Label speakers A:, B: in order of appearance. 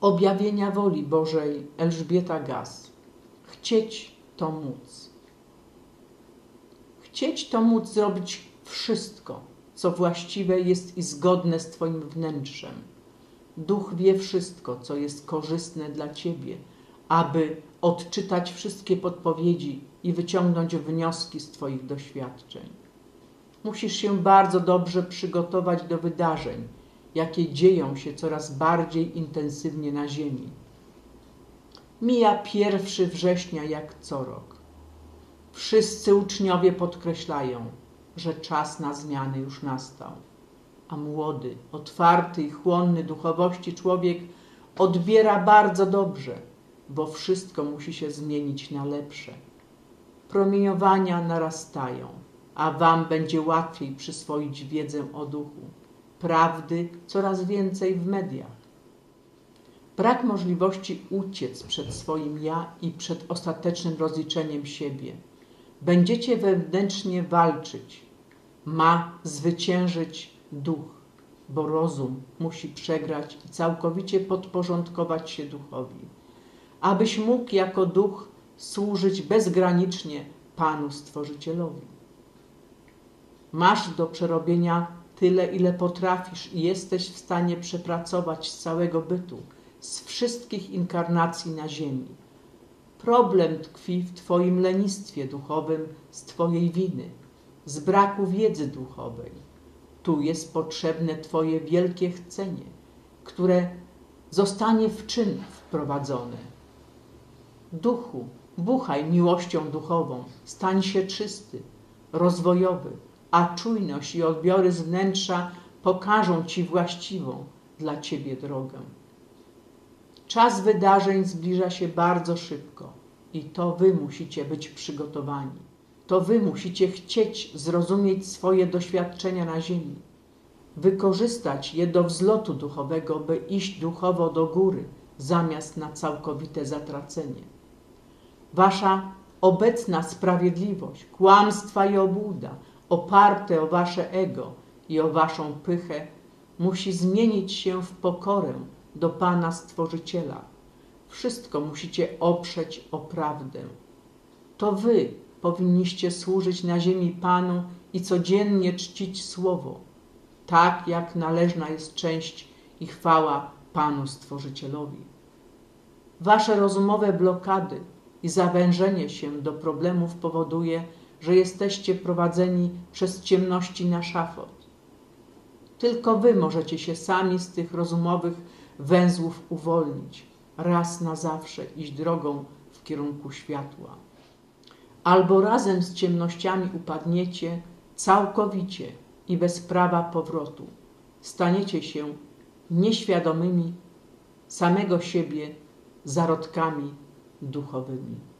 A: Objawienia woli Bożej Elżbieta Gaz. Chcieć to móc. Chcieć to móc zrobić wszystko, co właściwe jest i zgodne z Twoim wnętrzem. Duch wie wszystko, co jest korzystne dla Ciebie, aby odczytać wszystkie podpowiedzi i wyciągnąć wnioski z Twoich doświadczeń. Musisz się bardzo dobrze przygotować do wydarzeń, jakie dzieją się coraz bardziej intensywnie na Ziemi. Mija 1 września jak co rok. Wszyscy uczniowie podkreślają, że czas na zmiany już nastał, a młody, otwarty i chłonny duchowości człowiek odbiera bardzo dobrze, bo wszystko musi się zmienić na lepsze. Promieniowania narastają, a Wam będzie łatwiej przyswoić wiedzę o duchu prawdy coraz więcej w mediach. Brak możliwości uciec przed swoim ja i przed ostatecznym rozliczeniem siebie. Będziecie wewnętrznie walczyć. Ma zwyciężyć duch, bo rozum musi przegrać i całkowicie podporządkować się duchowi, abyś mógł jako duch służyć bezgranicznie Panu Stworzycielowi. Masz do przerobienia tyle, ile potrafisz i jesteś w stanie przepracować z całego bytu, z wszystkich inkarnacji na ziemi. Problem tkwi w Twoim lenistwie duchowym z Twojej winy, z braku wiedzy duchowej. Tu jest potrzebne Twoje wielkie chcenie, które zostanie w czyn wprowadzone. Duchu, buchaj miłością duchową, stań się czysty, rozwojowy, a czujność i odbiory z wnętrza pokażą Ci właściwą dla Ciebie drogę. Czas wydarzeń zbliża się bardzo szybko i to Wy musicie być przygotowani. To Wy musicie chcieć zrozumieć swoje doświadczenia na ziemi, wykorzystać je do wzlotu duchowego, by iść duchowo do góry, zamiast na całkowite zatracenie. Wasza obecna sprawiedliwość, kłamstwa i obłuda oparte o wasze ego i o waszą pychę, musi zmienić się w pokorę do Pana Stworzyciela. Wszystko musicie oprzeć o prawdę. To wy powinniście służyć na ziemi Panu i codziennie czcić Słowo, tak jak należna jest część i chwała Panu Stworzycielowi. Wasze rozumowe blokady i zawężenie się do problemów powoduje, że jesteście prowadzeni przez ciemności na szafot. Tylko wy możecie się sami z tych rozumowych węzłów uwolnić, raz na zawsze iść drogą w kierunku światła. Albo razem z ciemnościami upadniecie całkowicie i bez prawa powrotu. Staniecie się nieświadomymi samego siebie zarodkami duchowymi.